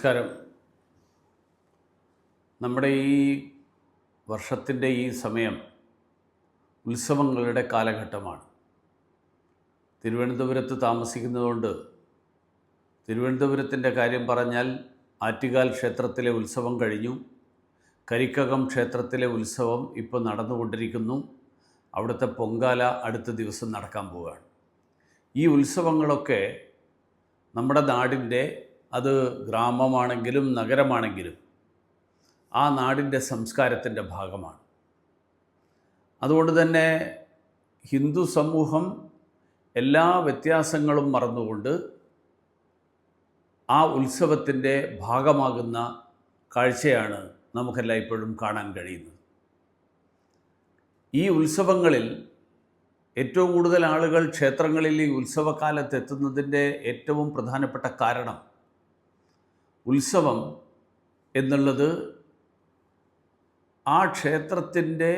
നമസ്കാരം. നമ്മുടെ ഈ വർഷത്തിന്റെ ഈ സമയം ഉത്സവങ്ങളുടെ കാലഘട്ടമാണ്. തിരുവനന്തപുരത്ത് താമസിക്കുന്നതുകൊണ്ട് തിരുവനന്തപുരത്തിന്റെ കാര്യം പറഞ്ഞാൽ ആറ്റുകാൽ ക്ഷേത്രത്തിലെ ഉത്സവം കഴിഞ്ഞു. കരിക്കകം ക്ഷേത്രത്തിലെ ഉത്സവം ഇപ്പോൾ നടന്നുകൊണ്ടിരിക്കുന്നു. അവിടുത്തെ പൊങ്കാല അടുത്ത ദിവസം നടക്കാൻ പോവുകയാണ്. ഈ ഉത്സവങ്ങളൊക്കെ നമ്മുടെ നാടിന്റെ അത് ഗ്രാമമാണെങ്കിലും നഗരമാണെങ്കിലും ആ നാടിന്റെ സംസ്കാരത്തിന്റെ ഭാഗമാണ്. അതുകൊണ്ട് തന്നെ ഹിന്ദു സമൂഹം എല്ലാ വ്യത്യാസങ്ങളും മറന്നുകൊണ്ട് ആ ഉത്സവത്തിന്റെ ഭാഗമാകുന്ന കാഴ്ചയാണ് നമുക്കെല്ലാം ഇപ്പോഴും കാണാൻ കഴിയുന്നത്. ഈ ഉത്സവങ്ങളിൽ ഏറ്റവും കൂടുതൽ ആളുകൾ ക്ഷേത്രങ്ങളിൽ ഈ ഉത്സവകാലത്ത് എത്തുന്നതിന്റെ ഏറ്റവും പ്രധാനപ്പെട്ട കാരണം ഉത്സവം എന്നുള്ളത് ആ ക്ഷേത്രത്തിന്റെ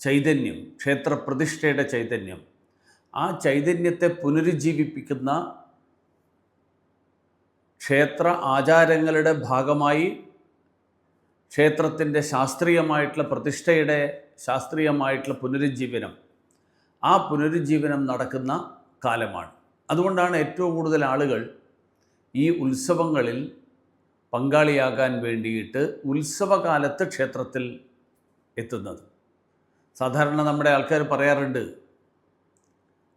ചൈതന്യം ക്ഷേത്രപ്രതിഷ്ഠയുടെ ചൈതന്യം ആ ചൈതന്യത്തെ പുനരുജ്ജീവിപ്പിക്കുന്ന ക്ഷേത്ര ആചാരങ്ങളുടെ ഭാഗമായി ക്ഷേത്രത്തിന്റെ ശാസ്ത്രീയമായിട്ടുള്ള പ്രതിഷ്ഠയുടെ ശാസ്ത്രീയമായിട്ടുള്ള പുനരുജ്ജീവനം ആ പുനരുജ്ജീവനം നടക്കുന്ന കാലമാണ്. അതുകൊണ്ടാണ് ഏറ്റവും കൂടുതൽ ആളുകൾ ഈ ഉത്സവങ്ങളിൽ പങ്കാളിയാകാൻ വേണ്ടിയിട്ട് ഉത്സവകാലത്ത് ക്ഷേത്രത്തിൽ എത്തുന്നത്. സാധാരണ നമ്മുടെ ആൾക്കാർ പറയാറുണ്ട്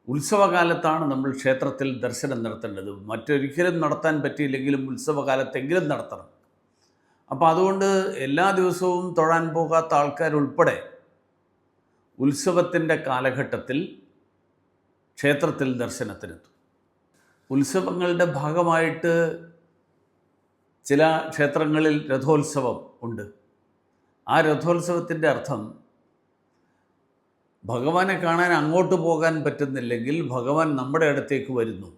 ഉത്സവകാലത്താണ് നമ്മൾ ക്ഷേത്രത്തിൽ ദർശനം നടത്തേണ്ടത്. മറ്റൊരിക്കലും നടത്താൻ പറ്റിയില്ലെങ്കിലും ഉത്സവകാലത്തെങ്കിലും നടത്തണം. അപ്പോൾ അതുകൊണ്ട് എല്ലാ ദിവസവും തൊഴാൻ പോകാത്ത ആൾക്കാരുൾപ്പെടെ ഉത്സവത്തിന്റെ കാലഘട്ടത്തിൽ ക്ഷേത്രത്തിൽ ദർശനത്തിനെത്തും. ഉത്സവങ്ങളുടെ ഭാഗമായിട്ട് ചില ക്ഷേത്രങ്ങളിൽ രഥോത്സവം ഉണ്ട്. ആ രഥോത്സവത്തിന്റെ അർത്ഥം ഭഗവാനെ കാണാൻ അങ്ങോട്ട് പോകാൻ പറ്റുന്നില്ലെങ്കിൽ ഭഗവാൻ നമ്മുടെ അടുത്തേക്ക് വരുന്നു.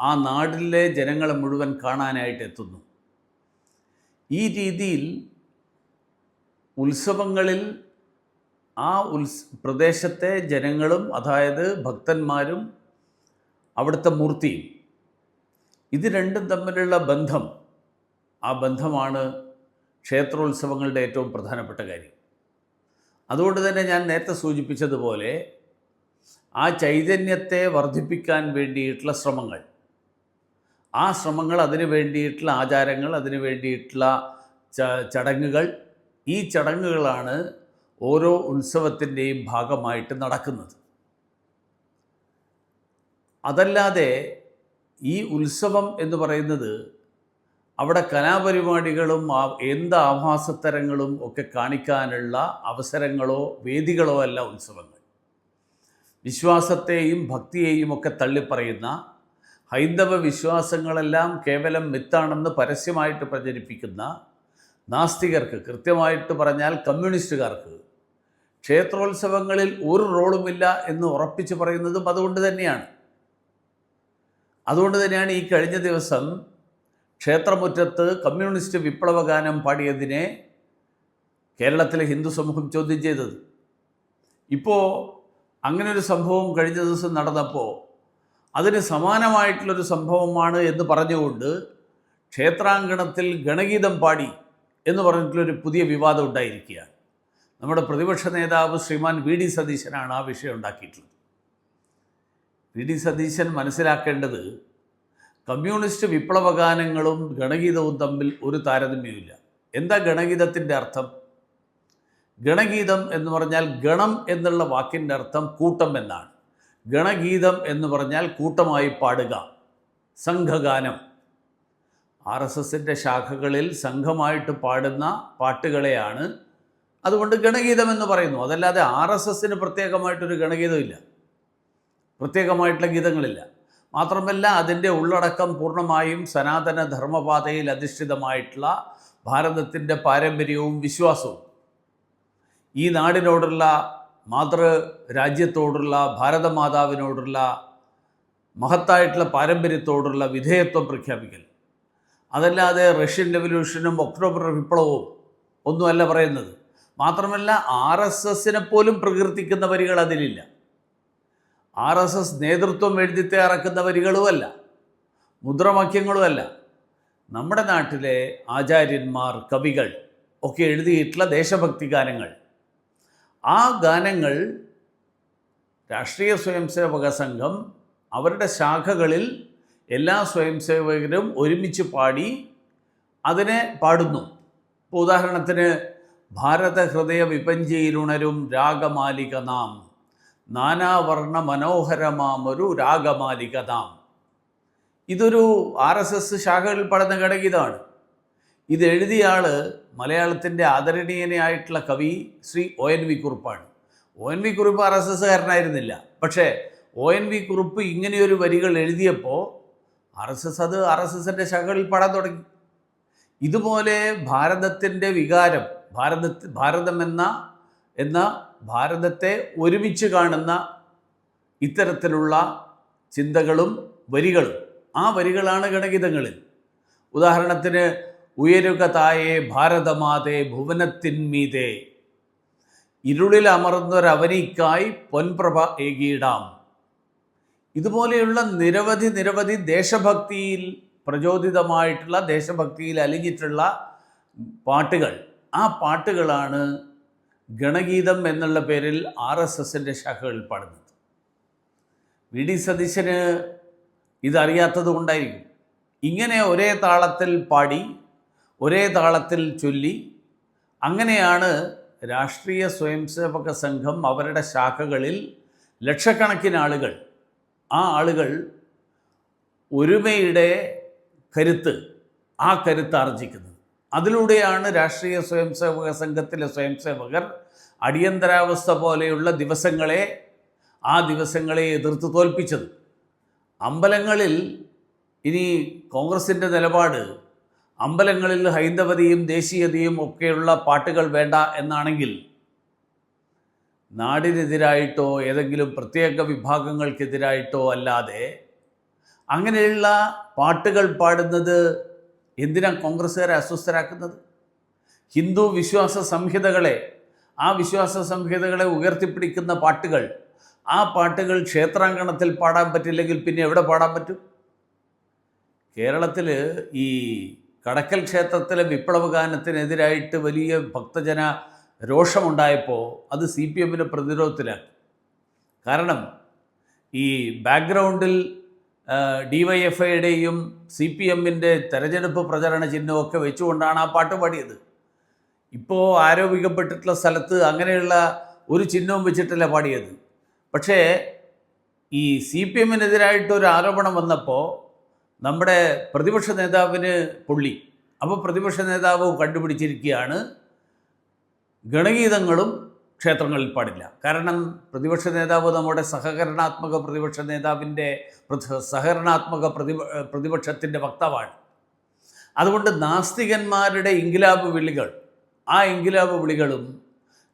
ആ നാടിലെ ജനങ്ങളെ മുഴുവൻ കാണാനായിട്ട് എത്തുന്നു. ഈ രീതിയിൽ ഉത്സവങ്ങളിൽ ആ ഉത്സ് പ്രദേശത്തെ ജനങ്ങളും അതായത് ഭക്തന്മാരും അവിടുത്തെ മൂർത്തിയും ഇത് രണ്ടും തമ്മിലുള്ള ബന്ധം ആ ബന്ധമാണ് ക്ഷേത്രോത്സവങ്ങളുടെ ഏറ്റവും പ്രധാനപ്പെട്ട കാര്യം. അതുകൊണ്ട് തന്നെ ഞാൻ നേരത്തെ സൂചിപ്പിച്ചതുപോലെ ആ ചൈതന്യത്തെ വർദ്ധിപ്പിക്കാൻ വേണ്ടിയിട്ടുള്ള ശ്രമങ്ങൾ ആ ശ്രമങ്ങൾ അതിന് വേണ്ടിയിട്ടുള്ള ആചാരങ്ങൾ അതിന് വേണ്ടിയിട്ടുള്ള ചടങ്ങുകൾ ഈ ചടങ്ങുകളാണ് ഓരോ ഉത്സവത്തിന്റെയും ഭാഗമായിട്ട് നടക്കുന്നത്. അതല്ലാതെ ഈ ഉത്സവം എന്ന് പറയുന്നത് അവിടെ കലാപരിപാടികളും എന്ത് ആഭാസത്തരങ്ങളും ഒക്കെ കാണിക്കാനുള്ള അവസരങ്ങളോ വേദികളോ അല്ല ഉത്സവങ്ങൾ. വിശ്വാസത്തെയും ഭക്തിയെയും ഒക്കെ തള്ളിപ്പറയുന്ന ഹൈന്ദവ വിശ്വാസങ്ങളെല്ലാം കേവലം മിത്താണെന്ന് പരസ്യമായിട്ട് പ്രചരിപ്പിക്കുന്ന നാസ്തികർക്ക് കൃത്യമായിട്ട് പറഞ്ഞാൽ കമ്മ്യൂണിസ്റ്റുകാർക്ക് ക്ഷേത്രോത്സവങ്ങളിൽ ഒരു റോളുമില്ല എന്ന് ഉറപ്പിച്ച് പറയുന്നതും അതുകൊണ്ട് തന്നെയാണ്. അതുകൊണ്ട് തന്നെയാണ് ഈ കഴിഞ്ഞ ദിവസം ക്ഷേത്രമുറ്റത്ത് കമ്മ്യൂണിസ്റ്റ് വിപ്ലവഗാനം പാടിയതിനെ കേരളത്തിലെ ഹിന്ദു സമൂഹം ചോദ്യം ചെയ്തത്. ഇപ്പോൾ ഒരു സംഭവം കഴിഞ്ഞ ദിവസം നടന്നപ്പോൾ അതിന് സമാനമായിട്ടുള്ളൊരു സംഭവമാണ് എന്ന് പറഞ്ഞുകൊണ്ട് ക്ഷേത്രാങ്കണത്തിൽ ഗണഗീതം പാടി എന്ന് പറഞ്ഞിട്ടുള്ളൊരു പുതിയ വിവാദം ഉണ്ടായിരിക്കുകയാണ്. നമ്മുടെ പ്രതിപക്ഷ നേതാവ് ശ്രീമാൻ വി ഡി സതീശനാണ് ആ വിഷയം ഉണ്ടാക്കിയിട്ടുള്ളത്. വി ഡി സതീശൻ മനസ്സിലാക്കേണ്ടത് കമ്മ്യൂണിസ്റ്റ് വിപ്ലവഗാനങ്ങളും ഗണഗീതവും തമ്മിൽ ഒരു താരതമ്യമില്ല എന്താ ഗണഗീതത്തിന്റെ അർത്ഥം? ഗണഗീതം എന്ന് പറഞ്ഞാൽ ഗണം എന്നുള്ള വാക്കിന്റെ അർത്ഥം കൂട്ടം എന്നാണ്. ഗണഗീതം എന്ന് പറഞ്ഞാൽ കൂട്ടമായി പാടുക സംഘഗാനം. ആർ എസ് എസിന്റെ ശാഖകളിൽ സംഘമായിട്ട് പാടുന്ന പാട്ടുകളെയാണ് അതുകൊണ്ട് ഗണഗീതം എന്ന് പറയുന്നു. അതല്ലാതെ ആർ എസ് എസിന് പ്രത്യേകമായിട്ടൊരു ഗണഗീതമില്ല. പ്രത്യേകമായിട്ടുള്ള ഗീതങ്ങളില്ല. മാത്രമല്ല അതിന്റെ ഉള്ളടക്കം പൂർണമായും സനാതന ധർമ്മപാതയിൽ അധിഷ്ഠിതമായിട്ടുള്ള ഭാരതത്തിന്റെ പാരമ്പര്യവും വിശ്വാസവും. ഈ നാടിനോടുള്ള മാതൃ രാജ്യത്തോടുള്ള ഭാരതമാതാവിനോടുള്ള മഹത്തായിട്ടുള്ള പാരമ്പര്യത്തോടുള്ള വിധേയത്വം പ്രഖ്യാപിക്കൽ. അതല്ലാതെ റഷ്യൻ റെവല്യൂഷനും ഒക്ടോബർ വിപ്ലവവും ഒന്നുമല്ല പറയുന്നത്. മാത്രമല്ല ആർ എസ് എസിനെ പോലും പ്രകീർത്തിക്കുന്ന വരികൾ അതിലില്ല. ആർ എസ് എസ് നേതൃത്വം എഴുതി തയ്യാറാക്കുന്ന വരികളുമല്ല മുദ്രവാക്യങ്ങളുമല്ല. നമ്മുടെ നാട്ടിലെ ആചാര്യന്മാർ കവികൾ ഒക്കെ എഴുതിയിട്ടുള്ള ദേശഭക്തി ഗാനങ്ങൾ. ആ ഗാനങ്ങൾ രാഷ്ട്രീയ സ്വയംസേവക സംഘം അവരുടെ ശാഖകളിൽ എല്ലാ സ്വയംസേവകരും ഒരുമിച്ച് പാടി അതിനെ പാടുന്നു. ഇപ്പോൾ ഉദാഹരണത്തിന് ഭാരത ഹൃദയ വിപഞ്ചിയിലുണരും രാഗമാലിക നാം. നാനാവർണ മനോഹരമാമൊരു രാഗമാലിക താം ഇതൊരു ആർ എസ് എസ് ശാഖകളിൽ പഠന ഘടകിതാണ്. ഇത് എഴുതിയ ആൾ മലയാളത്തിന്റെ ആദരണീയനായിട്ടുള്ള കവി Shri O N V കുറുപ്പാണ്. O N V Kurup R S എസ്സുകാരനായിരുന്നില്ല പക്ഷേ ഒ എൻ വി കുറുപ്പ് ഇങ്ങനെയൊരു വരികൾ എഴുതിയപ്പോൾ ആർ എസ് എസ് അത് ആർ എസ് എസിന്റെ ശാഖകളിൽ പാടാൻ തുടങ്ങി. ഇതുപോലെ ഭാരതത്തിന്റെ വികാരം ഭാരത ഭാരതം എന്ന എന്ന ഭാരതത്തെ ഒരുമിച്ച് കാണുന്ന ഇത്തരത്തിലുള്ള ചിന്തകളും വരികളും ആ വരികളാണ് ഗണഗീതങ്ങളിൽ. ഉദാഹരണത്തിന് ഉയരുക തായേ ഭാരതമാതേ ഭുവനത്തിന്മീതേ ഇരുളിൽ അമർന്നൊരവനിക്കായി പൊൻപ്രഭ ഏകീടാം. ഇതുപോലെയുള്ള നിരവധി നിരവധി ദേശഭക്തിയിൽ പ്രചോദിതമായിട്ടുള്ള ദേശഭക്തിയിൽ അലിഞ്ഞിട്ടുള്ള പാട്ടുകൾ ആ പാട്ടുകളാണ് ഗണഗീതം എന്നുള്ള പേരിൽ ആർ എസ് എസിന്റെ ശാഖകൾ പാടുന്നത്. വി ഡി സതീശന് ഇതറിയാത്തത് കൊണ്ടായിരിക്കും. ഇങ്ങനെ ഒരേ താളത്തിൽ പാടി ഒരേ താളത്തിൽ ചൊല്ലി അങ്ങനെയാണ് രാഷ്ട്രീയ സ്വയംസേവക സംഘം അവരുടെ ശാഖകളിൽ ലക്ഷക്കണക്കിന് ആളുകൾ ആ ആളുകൾ ഒരുമയുടെ കരുത്ത് ആ കരുത്ത് ആർജിക്കുന്നത് അതിലൂടെയാണ് രാഷ്ട്രീയ സ്വയംസേവക സംഘത്തിലെ സ്വയംസേവകർ അടിയന്തരാവസ്ഥ പോലെയുള്ള ദിവസങ്ങളെ ആ ദിവസങ്ങളെ എതിർത്ത് തോൽപ്പിച്ചത്. അമ്പലങ്ങളിൽ ഇനി കോൺഗ്രസിന്റെ നിലപാട് അമ്പലങ്ങളിൽ ഹൈന്ദവതയും ദേശീയതയും ഒക്കെയുള്ള പാട്ടുകൾ വേണ്ട എന്നാണെങ്കിൽ നാടിനെതിരായിട്ടോ ഏതെങ്കിലും പ്രത്യേക വിഭാഗങ്ങൾക്കെതിരായിട്ടോ അല്ലാതെ അങ്ങനെയുള്ള പാട്ടുകൾ പാടുന്നത് എന്തിനാ കോൺഗ്രസ്സുകാരെ അസ്വസ്ഥരാക്കുന്നത്? ഹിന്ദു വിശ്വാസ സംഹിതകളെ ആ വിശ്വാസ സംഹിതകളെ ഉയർത്തിപ്പിടിക്കുന്ന പാട്ടുകൾ ആ പാട്ടുകൾ ക്ഷേത്രാങ്കണത്തിൽ പാടാൻ പറ്റില്ലെങ്കിൽ പിന്നെ എവിടെ പാടാൻ പറ്റും? കേരളത്തിൽ ഈ കടക്കൽ ക്ഷേത്രത്തിലെ വിപ്ലവഗാനത്തിനെതിരായിട്ട് വലിയ ഭക്തജന രോഷമുണ്ടായപ്പോൾ അത് സി പി എമ്മിന്റെ പ്രതിരോധത്തിലാണ് കാരണം ഈ ബാക്ക്ഗ്രൗണ്ടിൽ ഡി വൈ എഫ് ഐയുടെയും സി പി എമ്മിന്റെ തെരഞ്ഞെടുപ്പ് പ്രചരണ ചിഹ്നമൊക്കെ വെച്ചുകൊണ്ടാണ് ആ പാട്ട് പാടിയത്. ഇപ്പോൾ ആരോപിക്കപ്പെട്ടിട്ടുള്ള സ്ഥലത്ത് അങ്ങനെയുള്ള ഒരു ചിഹ്നവും വെച്ചിട്ടല്ല പാടിയത്. പക്ഷേ ഈ സി പി എമ്മിനെതിരായിട്ട് ഒരു ആരോപണം വന്നപ്പോൾ നമ്മുടെ പ്രതിപക്ഷ നേതാവിന് പുള്ളി. അപ്പോൾ പ്രതിപക്ഷ നേതാവ് കണ്ടുപിടിച്ചിരിക്കുകയാണ് ഗണഗീതങ്ങളും ക്ഷേത്രങ്ങളിൽ പാടില്ല. കാരണം പ്രതിപക്ഷ നേതാവ് നമ്മുടെ സഹകരണാത്മക പ്രതിപക്ഷ നേതാവിന്റെ സഹകരണാത്മക പ്രതി പ്രതിപക്ഷത്തിന്റെ വക്താവാണ്. അതുകൊണ്ട് നാസ്തികന്മാരുടെ ഇൻകിലാബ് വിളികൾ ആ ഇൻകിലാബ് വിളികളും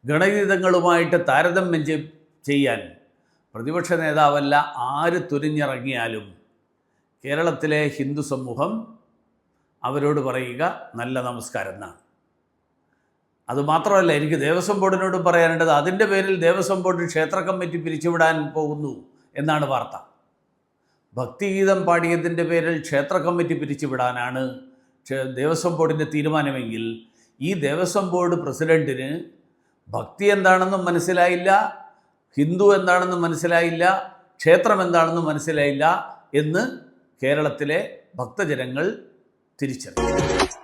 ഗണഗീതങ്ങളുമായിട്ട് താരതമ്യം ചെയ്യാൻ പ്രതിപക്ഷ നേതാവല്ല ആര് തുരിഞ്ഞിറങ്ങിയാലും കേരളത്തിലെ ഹിന്ദു സമൂഹം അവരോട് പറയുക നല്ല നമസ്കാരം എന്നാണ്. അതുമാത്രമല്ല എനിക്ക് ദേവസ്വം ബോർഡിനോട് പറയാനുള്ളത് അതിന്റെ പേരിൽ ദേവസ്വം ബോർഡ് ക്ഷേത്ര കമ്മിറ്റി പിരിച്ചുവിടാൻ പോകുന്നു എന്നാണ് വാർത്ത. ഭക്തിഗീതം പാടിയതിന്റെ പേരിൽ ക്ഷേത്ര കമ്മിറ്റി പിരിച്ചുവിടാനാണ് ദേവസ്വം ബോർഡിന്റെ തീരുമാനമെങ്കിൽ ഈ ദേവസ്വം ബോർഡ് പ്രസിഡന്റിന് ഭക്തി എന്താണെന്നും മനസ്സിലായില്ല ഹിന്ദു എന്താണെന്നും മനസ്സിലായില്ല ക്ഷേത്രം എന്താണെന്നും മനസ്സിലായില്ല എന്ന് കേരളത്തിലെ ഭക്തജനങ്ങൾ തിരിച്ചറിഞ്ഞു.